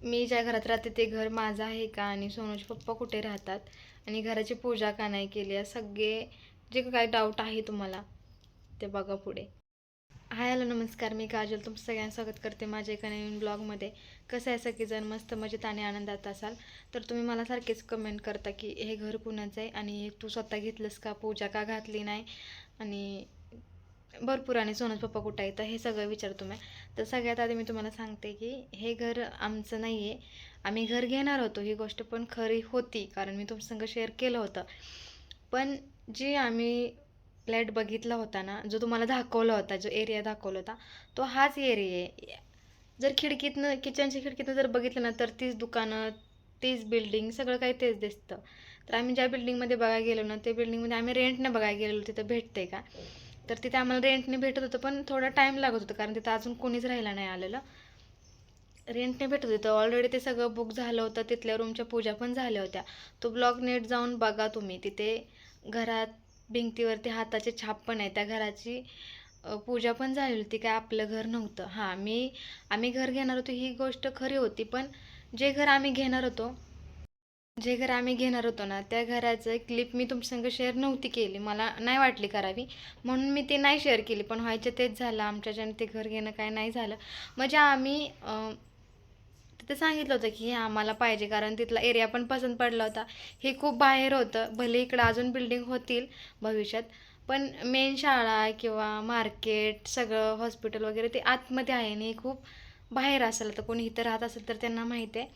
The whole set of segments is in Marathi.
मी ज्या घरात राहते ते घर माझं आहे का? आणि सोनूचे पप्पा कुठे राहतात? आणि घराची पूजा का नाही केली? आहे सगळे जे काय डाऊट आहे तुम्हाला ते बघा पुढे. हाय हॅलो नमस्कार. मी काजल. तुमचं सगळ्यांना स्वागत करते माझ्या एका नवीन ब्लॉगमध्ये कसं आहे सगळीजण मस्त मजेत आणि आनंदात असाल? तर तुम्ही मला सारखेच कमेंट करता की हे घर कुणाचं आहे? आणि तू स्वतः घेतलंस का? पूजा का घातली नाही? आणि भरपूर आणि सोनच पप्पा कुठं आहे तर हे सगळं विचारतो मी. तर सगळ्यात आधी मी तुम्हाला सांगते की हे घर आमचं नाही आहे आम्ही घर घेणार होतो ही गोष्ट पण खरी होती कारण मी तुमच्यासंग शेअर केलं होतं. पण जी आम्ही फ्लॅट बघितला होता ना जो तुम्हाला दाखवला होता जो एरिया दाखवला होता तो हाच एरिया आहे. जर खिडकीतनं किचनच्या खिडकीतनं जर बघितलं ना तर तीच दुकानं तीच बिल्डिंग सगळं काही तेच दिसतं. तर आम्ही ज्या बिल्डिंगमध्ये बघायला गेलो ना त्या बिल्डिंगमध्ये आम्ही रेंटनं बघायला गेलेलो तिथं भेटते का? तर तिथे आम्हाला रेंटने भेटत होतं पण थोडा टाईम लागत होता कारण तिथं अजून कोणीच राहिला नाही आलेलं. रेंटने भेटत होतं. ऑलरेडी ते सगळं बुक झालं होतं तिथल्या रूमच्या पूजा पण झाल्या होत्या. तो ब्लॉग नेट जाऊन बघा तुम्ही तिथे घरात भिंतीवरती हाताचे छाप पण आहे त्या घराची पूजा पण झाली होती काय आपलं घर नव्हतं. हां मी आम्ही घर घेणार होतो ही गोष्ट खरी होती पण जे घर आम्ही घेणार होतो जे घर आम्ही घेणार होतो ना त्या घराचं क्लिप मी तुमच्यासंग शेअर नव्हती केली. मला नाही वाटली करावी. म्हणून मी ते नाही शेअर केली. पण व्हायचं तेच झालं. आमच्याच्याने ते घर घेणं काय नाही झालं. म्हणजे आम्ही तिथे सांगितलं होतं की हे आम्हाला पाहिजे. कारण तिथला एरिया पण पसंत पडला होता. हे खूप बाहेर होतं. भले इकडं अजून बिल्डिंग होतील भविष्यात. पण मेन शाळा किंवा मार्केट सगळं हॉस्पिटल वगैरे ते आतमध्ये आहे आणि हे खूप बाहेर असेल. तर कोणी इथं राहत असेल तर त्यांना माहिती आहे.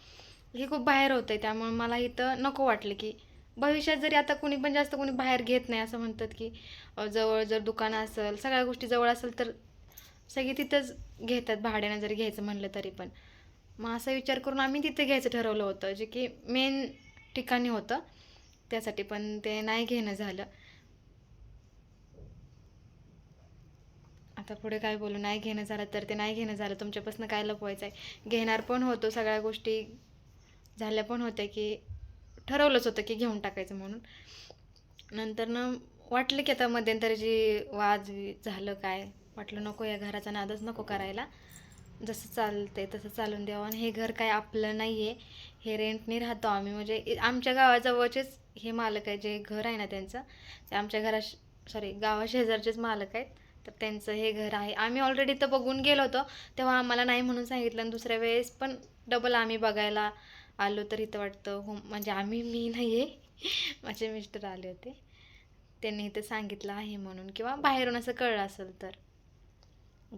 हे खूप बाहेर होतं आहे त्यामुळे मला इथं नको वाटलं की भविष्यात जरी आता कोणी पण जास्त कोणी बाहेर घेत नाही असं म्हणतात की जवळ जर दुकान असेल सगळ्या गोष्टी जवळ असेल तर सगळी तिथंच घेतात भाड्यानं जरी घ्यायचं म्हणलं तरी पण. मग असा विचार करून आम्ही तिथे घ्यायचं ठरवलं होतं जे की मेन ठिकाणी होतं त्यासाठी पण ते नाही घेणं झालं. आता पुढे काय बोलू नाही घेणं झालं तर ते नाही घेणं झालं तुमच्यापासून काय लपवायचं आहे घेणार पण होतो सगळ्या गोष्टी झाल्या पण होत्या की ठरवलंच होतं की घेऊन टाकायचं म्हणून. नंतर ना वाटलं की आता मध्यंतरीची वाद झालं काय? वाटलं नको या घराचा नादच नको करायला. जसं चालतंय तसं चालून द्यावं आणि हे घर काय आपलं नाही आहे हे रेंटने राहतो आम्ही. म्हणजे आमच्या गावाजवळचेच हे मालक आहे जे घर आहे ना त्यांचं ते आमच्या घरा सॉरी गावाशेजारचेच मालक आहेत. तर त्यांचं हे घर आहे. आम्ही ऑलरेडी तर बघून गेलो होतो. तेव्हा आम्हाला नाही म्हणून सांगितलं. आणि दुसऱ्या वेळेस पण डबल आम्ही बघायला आलो तर इथं वाटतं हो म्हणजे आम्ही मी नाही आहे माझे मिस्टर आले होते. त्यांनी इथं सांगितलं आहे म्हणून किंवा बाहेरून असं कळलं असेल तर.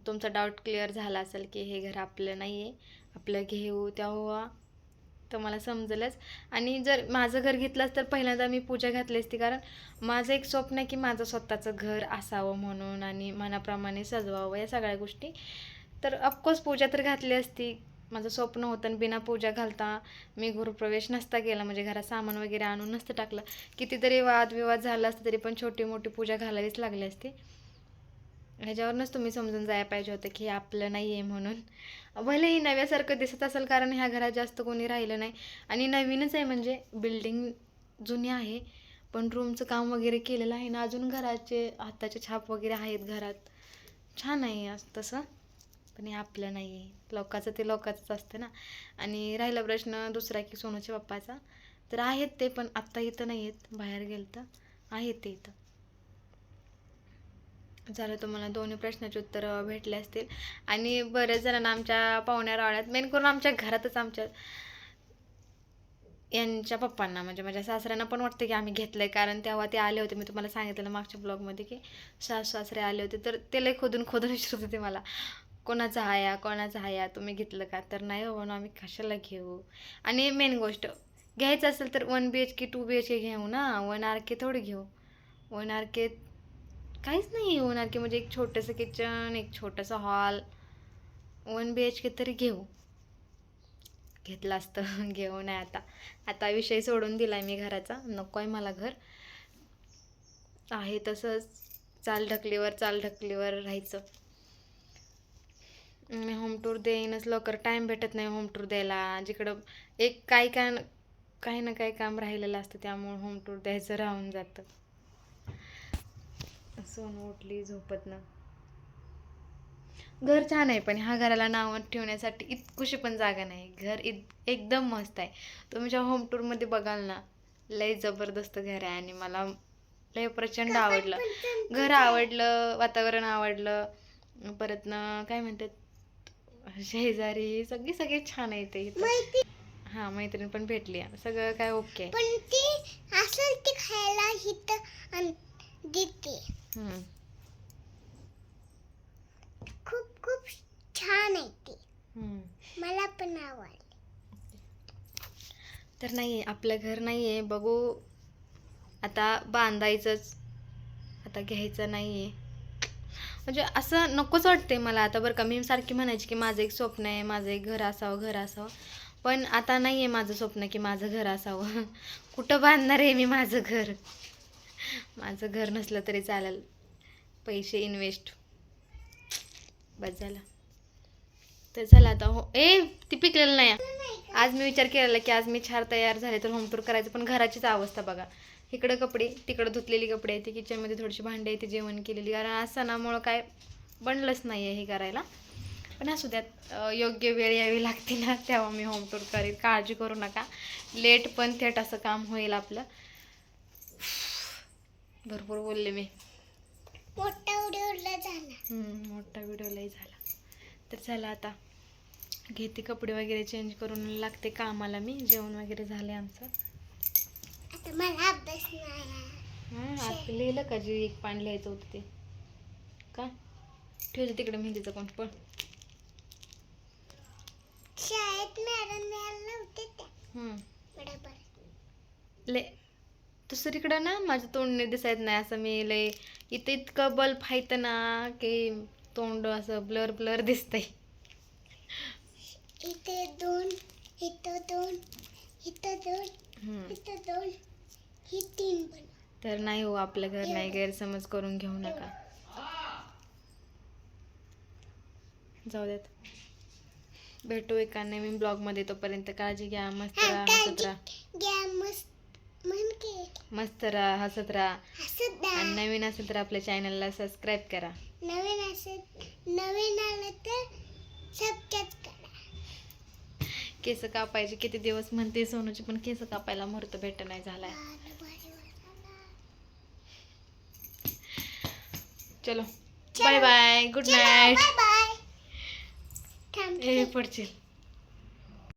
तुमचा डाऊट क्लिअर झाला असेल की हे घर आपलं नाही आहे आपलं घेऊ तेव्हा तर मला समजलंच. आणि जर माझं घर घेतलंच तर पहिल्यांदा मी पूजा घातली असती कारण माझं एक स्वप्न आहे की माझं स्वतःचं घर असावं म्हणून आणि मनाप्रमाणे सजवावं या सगळ्या गोष्टी. तर ऑफकोर्स पूजा तर घातली असती. माझं स्वप्न होतं आणि बिना पूजा घालता मी गृहप्रवेश नसता केला. म्हणजे घरात सामान वगैरे आणून नसतं टाकलं. कितीतरी वादविवाद झाला असतं तरी पण छोटी मोठी पूजा घालावीच लागली असती. ह्याच्यावरूनच तुम्ही समजून जायला पाहिजे होतं की आपलं नाही आहे म्हणून. भलेही नव्यासारखं दिसत असेल कारण ह्या घरात जास्त कोणी राहिलं नाही. आणि नवीनच आहे म्हणजे बिल्डिंग जुनी आहे पण रूमचं काम वगैरे केलेलं आहे ना अजून घराचे हाताचे छाप वगैरे आहेत घरात. छान आहे असं तसं. पण हे आपलं नाही आहे लोकाचं ते लोकाचंच असतं ना. आणि राहिला प्रश्न दुसरा की सोनूच्या पप्पाचा. तर आहेत ते पण आत्ता इथं नाही आहेत बाहेर गेलं तर आहेत ते इथं. झालं तुम्हाला दोन्ही प्रश्नाची उत्तरं भेटले असतील. आणि बरेच जणांना आमच्या पाहुण्या रावळ्यात मेन करून आमच्या घरातच आमच्या यांच्या पप्पांना म्हणजे माझ्या सासऱ्यांना पण वाटतं की आम्ही घेतलं आहे कारण तेव्हा ते आले होते. मी तुम्हाला सांगितलेलं मागच्या ब्लॉगमध्ये की सास सासरे आले होते. तर ते लय खोदून खोदून विचारत होते मला. कोणाचा हाया कोणाचा हाया तुम्ही घेतलं का? तर नाही हो ना आम्ही कशाला घेऊ? आणि मेन गोष्ट घ्यायचं असेल तर one B H K two B H K घेऊ ना? वन आर के थोडी घेऊ. वन आर के काहीच नाही वन आर के म्हणजे एक छोटंसं किचन एक छोटंसं hall one B H K तरी घेऊ. घेतलं असतं घेऊ नाही आता. आता विषय सोडून दिला आहे मी घराचा. नको आहे मला घर. आहे तसंच. चाल ढकलीवर चाल ढकलीवर राहायचं. मी होम टूर देईनच लवकर. टाईम भेटत नाही होम टूर द्यायला. जिकडं एक काही काय काही ना काही काम राहिलेलं असतं त्यामुळे होम टूर द्यायचं राहून जातं. सोन उठली झोपत ना. घर छान आहे पण ह्या घराला नाव ठेवण्यासाठी इतकुशी पण जागा नाही. घर इत एकदम मस्त आहे. तुम्ही जेव्हा होम टूरमध्ये बघाल ना लय जबरदस्त घर आहे आणि मला लय प्रचंड आवडलं. घर आवडलं वातावरण आवडलं परत ना काय म्हणतात? शेजारी सगळी सगळे छान आहे ते इथं. हा मैत्रीण पण भेटली सगळं काय ओके. पण ती असेल ती खायला आण- देते. खूप खूप छान आहे ती हम्म. मला पण आवडली तर नाही आपलं घर नाही आहे बघू आता बांधायचंच आता घ्यायचं नाही आहे म्हणजे असं नकोच वाटते मला आता बरं का. मी सारखी म्हणायची की माझं एक स्वप्न आहे माझं एक घर असावं घर असावं. पण आता नाही आहे माझं स्वप्न की माझं घर असावं. कुठं बांधणार आहे मी माझं घर? माझं घर नसलं तरी चालेल. पैसे इन्व्हेस्ट बस झालं. तर झालं आता हो ए ती पिकलेलं नाही. आहे. आज मी विचार केलेला की आज मी छान तयार झाले तर होम टूर करायचं पण घराचीच अवस्था बघा. इकडं कपडे तिकडं धुतलेली कपडे आहेत ती किचनमध्ये थोडीशी भांडी आहे ती जेवण केलेली. कारण आज सणामुळं काय बनलंच नाही आहे हे करायला. पण असू द्यात योग्य वेळ यावी लागते ना तेव्हा मी होम टूर करेन. काळजी करू नका. लेट पण थेट असं काम होईल आपलं. भरपूर बोलले मी. मोठा उडवला झाला. मोठा व्हिडिओ लई झाला. तर चला आता. घेते कपडे वगैरे चेंज करून लागते कामाला मी जेवण वगैरे झाले आमचं. आता लिहिलं का जे एक पान लिहायचं होतं ते? का? ठेवते तिकडे मेहंदीचं कोण पण शाळेत मॅडम ले दुसरीकडं ना माझं तोंड नाही दिसायत नाही असं मी लय इथं इतकं बल्ब आहे ना की तोंड असं ब्लर ब्लर दिसतंय. इथे दोन इथं दोन इथं दोन. इथं दोन ही तीन पण. तर नाही हो आपलं घर नाही गैरसमज करून घेऊ नका. जाऊ द्यात भेटू एका नवीन ब्लॉगमध्ये तोपर्यंत काळजी घ्या मस्त राहा हसत राहा. मस्त राहा हसत राहा. आणि नवीन असेल तर आपल्या चॅनलला सबस्क्राईब करा. नवीन असेल नवीन आलं तर सबस्क्राईब करा. केस कापायचे किती दिवस म्हणते सोनूची पण केस कापायला मुहूर्त भेट नाही झालाय. चलो. बाय बाय गुड नाईट ए पडशील.